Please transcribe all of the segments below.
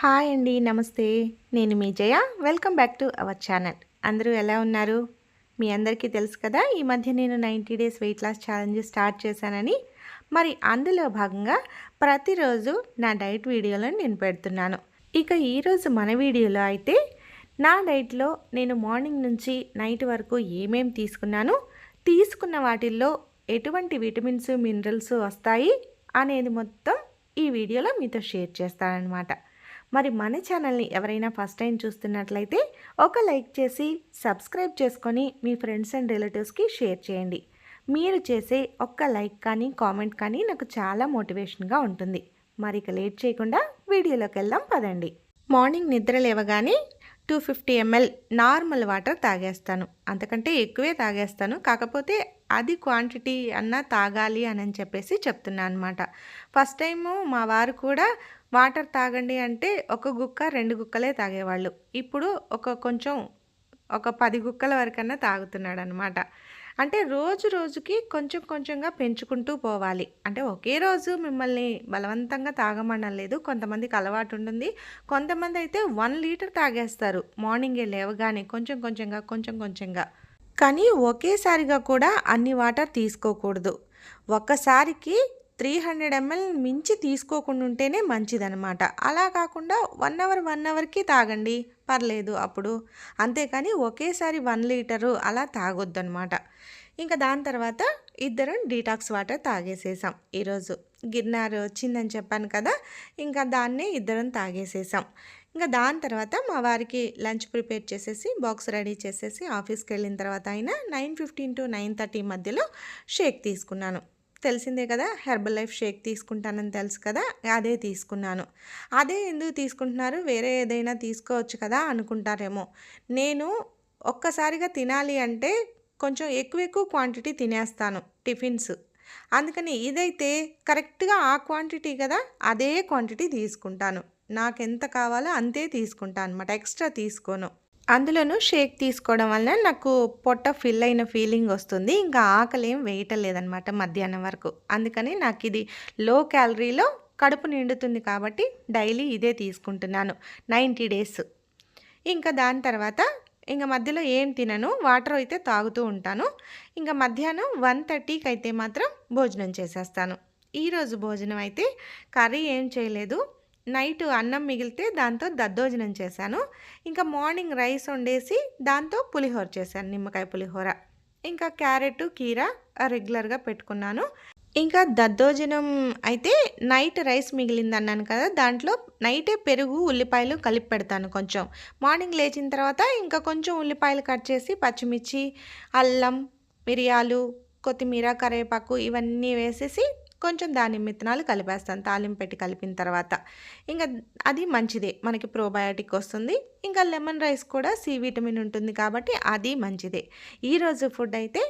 Hi అండి నమస్తే. నేను మీ Jaya. Welcome back to our channel. అందరూ ఎలా ఉన్నారు? మీ అందరికీ తెలుసు కదా ఈ మధ్య నేను ninety days weight loss challenge start చేశానని. మరి అందులో భాగంగా ప్రతిరోజు నా డైట్ వీడియోలను నేను పెడుతున్నాను. ఇక ఈరోజు మన వీడియోలో అయితే నా డైట్లో నేను మార్నింగ్ నుంచి నైట్ వరకు ఏమేమి తీసుకున్నాను తీసుకున్న వాటిల్లో ఎటువంటి విటమిన్స్ మినరల్స్ వస్తాయి అనేది మొత్తం ఈ వీడియోలో మీతో షేర్ చేస్తానన్నమాట. మరి మన ఛానల్ని ఎవరైనా ఫస్ట్ టైం చూస్తున్నట్లయితే ఒక లైక్ చేసి సబ్స్క్రైబ్ చేసుకొని మీ ఫ్రెండ్స్ అండ్ రిలేటివ్స్కి షేర్ చేయండి. మీరు చేసే ఒక్క లైక్ కానీ కామెంట్ కానీ నాకు చాలా మోటివేషన్గా ఉంటుంది. మరి ఇక లేట్ చేయకుండా వీడియోలోకి వెళ్దాం పదండి. మార్నింగ్ నిద్ర లేవగానే two fifty ML normal water తాగేస్తాను. అంతకంటే ఎక్కువే తాగేస్తాను. కాకపోతే అది క్వాంటిటీ అన్నా తాగాలి అని చెప్పేసి చెప్తున్నాను అనమాట ఫస్ట్ టైము మా వారు కూడా వాటర్ తాగండి అంటే ఒక గుక్క రెండు గుక్కలే తాగేవాళ్ళు. ఇప్పుడు ఒక కొంచెం ఒక పది గుక్కల వరకన్నా తాగుతున్నాడు అనమాట అంటే రోజు రోజుకి కొంచెం కొంచెంగా పెంచుకుంటూ పోవాలి. అంటే ఒకే రోజు మిమ్మల్ని బలవంతంగా తాగమనలేదు కొంతమందికి అలవాటు ఉంటుంది. కొంతమంది అయితే వన్ లీటర్ తాగేస్తారు. మార్నింగే లేవగానే కొంచెం కొంచెంగా కొంచెం కొంచెంగా. కానీ ఒకేసారిగా కూడా అన్ని వాటర్ తీసుకోకూడదు. ఒక్కసారికి త్రీ హండ్రెడ్ ఎంఎల్ మించి తీసుకోకుండా ఉంటేనే మంచిదనమాట అలా కాకుండా వన్ అవర్ వన్ అవర్కి తాగండి. పర్లేదు అప్పుడు. అంతేకాని ఒకేసారి వన్ లీటరు అలా తాగొద్దు అనమాట ఇంకా దాని తర్వాత ఇద్దరం డీటాక్స్ వాటర్ తాగేసేసాం. ఈరోజు గిర్నార్ వచ్చిందని చెప్పాను కదా ఇంకా దాన్నే ఇద్దరం తాగేసేసాం. ఇంకా దాని తర్వాత మా వారికి లంచ్ ప్రిపేర్ చేసేసి బాక్స్ రెడీ చేసేసి ఆఫీస్కి వెళ్ళిన తర్వాత అయినా nine fifteen to nine thirty మధ్యలో షేక్ తీసుకున్నాను. తెలిసిందే కదా హెర్బల్ లైఫ్ షేక్ తీసుకుంటానని తెలుసు కదా అదే తీసుకున్నాను. అదే ఎందుకు తీసుకుంటున్నారు? వేరే ఏదైనా తీసుకోవచ్చు కదా అనుకుంటారేమో. నేను ఒక్కసారిగా తినాలి అంటే కొంచెం ఎక్కువ ఎక్కువ క్వాంటిటీ తినేస్తాను టిఫిన్స్. అందుకని ఇదైతే కరెక్ట్గా ఆ క్వాంటిటీ కదా అదే క్వాంటిటీ తీసుకుంటాను. నాకు ఎంత కావాలో అంతే తీసుకుంటాను అనమాట ఎక్స్ట్రా తీసుకోను. అందులోనూ షేక్ తీసుకోవడం వల్ల నాకు పొట్ట ఫిల్ అయిన ఫీలింగ్ వస్తుంది. ఇంకా ఆకలి ఏం వేయటం లేదనమాట మధ్యాహ్నం వరకు. అందుకని నాకు ఇది లో క్యాలరీలో కడుపు నిండుతుంది కాబట్టి డైలీ ఇదే తీసుకుంటున్నాను. Ninety days. ఇంకా దాని తర్వాత ఇంకా మధ్యలో ఏం తినను? వాటర్ అయితే తాగుతూ ఉంటాను. ఇంకా మధ్యాహ్నం వన్ థర్టీకి అయితే మాత్రం భోజనం చేసేస్తాను. ఈరోజు భోజనం అయితే కర్రీ ఏం చేయలేదు. నైట్ అన్నం మిగిలితే దాంతో దద్దోజనం చేశాను. ఇంకా మార్నింగ్ రైస్ వండేసి దాంతో పులిహోర చేశాను నిమ్మకాయ పులిహోర. ఇంకా క్యారెట్ కీర రెగ్యులర్గా పెట్టుకున్నాను. ఇంకా దద్దోజనం అయితే నైట్ రైస్ మిగిలింది అన్నాను కదా దాంట్లో నైటే పెరుగు ఉల్లిపాయలు కలిపి పెడతాను కొంచెం. మార్నింగ్ లేచిన తర్వాత ఇంకా కొంచెం ఉల్లిపాయలు కట్ చేసి పచ్చిమిర్చి అల్లం మిరియాలు కొత్తిమీర కరివేపాకు ఇవన్నీ వేసేసి కొంచెం దానిమ్మ విత్తనాలు కలిపేస్తాను. తాలింపు పెట్టి కలిపిన తర్వాత. ఇంకా అది మంచిదే. మనకి ప్రోబయాటిక్ వస్తుంది. ఇంకా లెమన్ రైస్ కూడా సి విటమిన్ ఉంటుంది కాబట్టి అది మంచిదే. ఈరోజు ఫుడ్ అయితే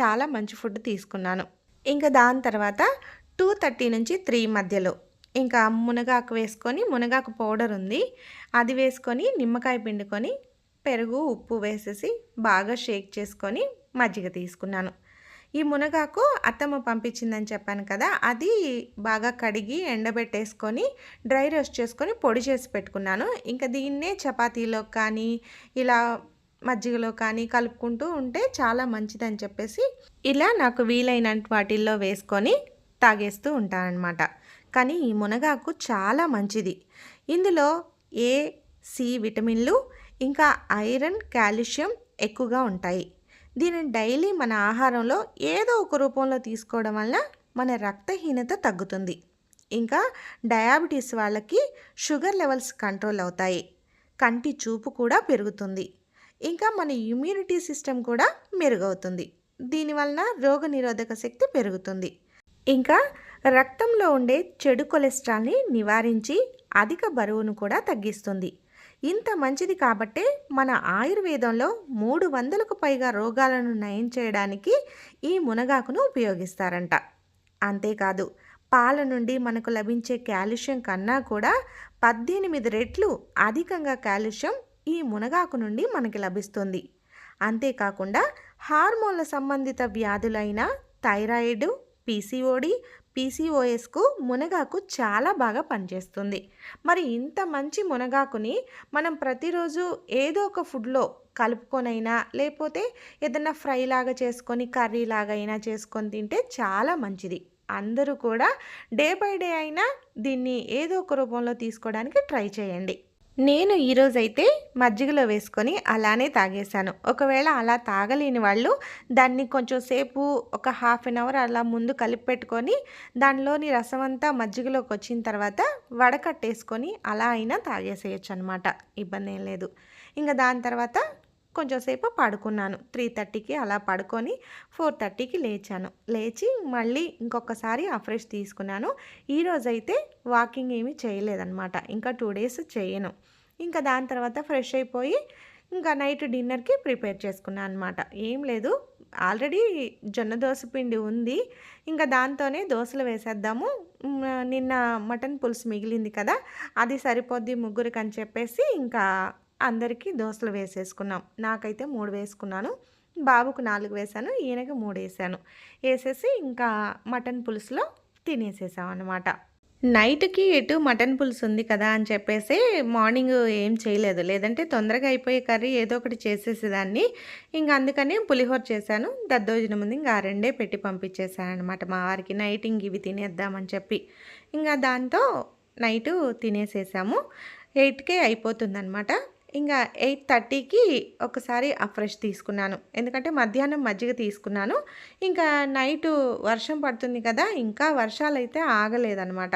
చాలా మంచి ఫుడ్ తీసుకున్నాను. ఇంకా దాని తర్వాత టూ థర్టీ నుంచి త్రీ మధ్యలో ఇంకా మునగాకు వేసుకొని మునగాకు పౌడర్ ఉంది. అది వేసుకొని నిమ్మకాయ పిండుకొని పెరుగు ఉప్పు వేసేసి బాగా షేక్ చేసుకొని మజ్జిగ తీసుకున్నాను. ఈ మునగాకు అత్తమ్మ పంపించిందని చెప్పాను కదా అది బాగా కడిగి ఎండబెట్టేసుకొని డ్రై రోస్ట్ చేసుకొని పొడి చేసి పెట్టుకున్నాను. ఇంకా దీన్నే చపాతీలో కానీ ఇలా మజ్జిగలో కానీ కలుపుకుంటూ ఉంటే చాలా మంచిదని చెప్పేసి ఇలా నాకు వీలైన వాటిల్లో వేసుకొని తాగేస్తూ ఉంటానన్నమాట. కానీ ఈ మునగాకు చాలా మంచిది. ఇందులో ఏ సి విటమిన్లు ఇంకా ఐరన్ కాల్షియం ఎక్కువగా ఉంటాయి. దీనిని డైలీ మన ఆహారంలో ఏదో ఒక రూపంలో తీసుకోవడం వల్ల మన రక్తహీనత తగ్గుతుంది. ఇంకా డయాబెటీస్ వాళ్ళకి షుగర్ లెవెల్స్ కంట్రోల్ అవుతాయి. కంటి చూపు కూడా పెరుగుతుంది. ఇంకా మన ఇమ్యూనిటీ సిస్టమ్ కూడా మెరుగవుతుంది. దీనివలన రోగనిరోధక శక్తి పెరుగుతుంది. ఇంకా రక్తంలో ఉండే చెడు కొలెస్ట్రాల్ని నివారించి అధిక బరువును కూడా తగ్గిస్తుంది. ఇంత మంచిది కాబట్టే మన ఆయుర్వేదంలో మూడు వందలకు పైగా రోగాలను నయం చేయడానికి ఈ మునగాకును ఉపయోగిస్తారంట. అంతేకాదు పాల నుండి మనకు లభించే కాల్షియం కన్నా కూడా పద్దెనిమిది రెట్లు అధికంగా కాల్షియం ఈ మునగాకు నుండి మనకి లభిస్తుంది. అంతేకాకుండా హార్మోన్ల సంబంధిత వ్యాధులైన థైరాయిడ్ పీసీఓడి పీసీఓఎస్కు మునగాకు చాలా బాగా పనిచేస్తుంది. మరి ఇంత మంచి మునగాకుని మనం ప్రతిరోజు ఏదో ఒక ఫుడ్లో కలుపుకొనైనా లేకపోతే ఏదన్నా ఫ్రై లాగా చేసుకొని కర్రీ లాగా అయినా చేసుకొని తింటే చాలా మంచిది. అందరూ కూడా డే బై డే అయినా దీన్ని ఏదో ఒక రూపంలో తీసుకోవడానికి ట్రై చేయండి. నేను ఈరోజైతే మజ్జిగలో వేసుకొని అలానే తాగేశాను. ఒకవేళ అలా తాగలేని వాళ్ళు దాన్ని కొంచెం సేపు ఒక హాఫ్ అన్ అవర్ అలా ముందు కలిపి పెట్టుకొని దానిలోని రసం అంతా మజ్జిగలోకి వచ్చిన తర్వాత వడకట్టేసుకొని అలా అయినా తాగేసేయచ్చు అనమాట ఇబ్బంది ఏం లేదు. ఇంకా దాని తర్వాత కొంచెంసేపు పడుకున్నాను. త్రీ థర్టీకి అలా పడుకొని ఫోర్ థర్టీకి లేచాను. లేచి మళ్ళీ ఇంకొకసారి ఆ ఫ్రెష్ తీసుకున్నాను. ఈరోజైతే వాకింగ్ ఏమీ చేయలేదన్నమాట. ఇంకా టూ డేస్ చేయను. ఇంకా దాని తర్వాత ఫ్రెష్ అయిపోయి ఇంకా నైట్ డిన్నర్కి ప్రిపేర్ చేసుకున్నాను అనమాట ఏం లేదు. ఆల్రెడీ జొన్న దోశ పిండి ఉంది. ఇంకా దాంతోనే దోశలు వేసేద్దాము. నిన్న మటన్ పులుసు మిగిలింది కదా అది సరిపోద్ది ముగ్గురికి అని చెప్పేసి ఇంకా అందరికీ దోశలు వేసేసుకున్నాం. నాకైతే మూడు వేసుకున్నాను. బాబుకు నాలుగు వేసాను. ఈయనకి మూడు వేసాను. వేసేసి ఇంకా మటన్ పులుసులో తినేసేసాం అనమాట నైట్కి ఎటు మటన్ పులుసు ఉంది కదా అని చెప్పేసి మార్నింగ్ ఏం చేయలేదు. లేదంటే తొందరగా అయిపోయే కర్రీ ఏదో ఒకటి చేసేసేదాన్ని. ఇంకా అందుకని పులిహోర చేశాను. దద్దోజన ముందు ఇంకా రెండే పెట్టి పంపించేసాను అనమాట మా వారికి. నైట్ ఇంక ఇవి తినేద్దామని చెప్పి. ఇంకా దాంతో నైటు తినేసేసాము. ఎయిట్కే అయిపోతుందన్నమాట. ఇంకా ఎయిట్ థర్టీకి ఒకసారి ఆ ఫ్రెష్ తీసుకున్నాను. ఎందుకంటే మధ్యాహ్నం మజ్జిగ తీసుకున్నాను. ఇంకా నైటు వర్షం పడుతుంది కదా ఇంకా వర్షాలు అయితే ఆగలేదనమాట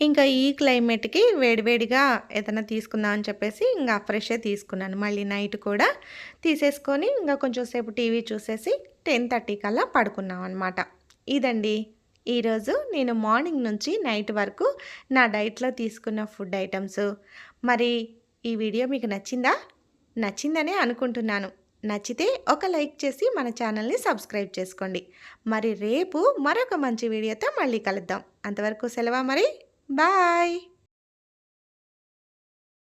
ఇంకా ఈ క్లైమేట్కి వేడివేడిగా ఏదైనా తీసుకుందాం అని చెప్పేసి ఇంకా ఫ్రెషే తీసుకున్నాను. మళ్ళీ నైట్ కూడా తీసేసుకొని ఇంకా కొంచెం సేపు టీవీ చూసేసి టెన్ థర్టీ కల్లా పడుకున్నాం అనమాట ఇదండి ఈరోజు నేను మార్నింగ్ నుంచి నైట్ వరకు నా డైట్లో తీసుకున్న ఫుడ్ ఐటమ్స్. మరి ఈ వీడియో మీకు నచ్చిందా? నచ్చిందనే అనుకుంటున్నాను. నచ్చితే ఒక లైక్ చేసి మన ఛానల్ని సబ్స్క్రైబ్ చేసుకోండి. మరి రేపు మరొక మంచి వీడియోతో మళ్ళీ కలుద్దాం. అంతవరకు సెలవా మరి? బాయ్!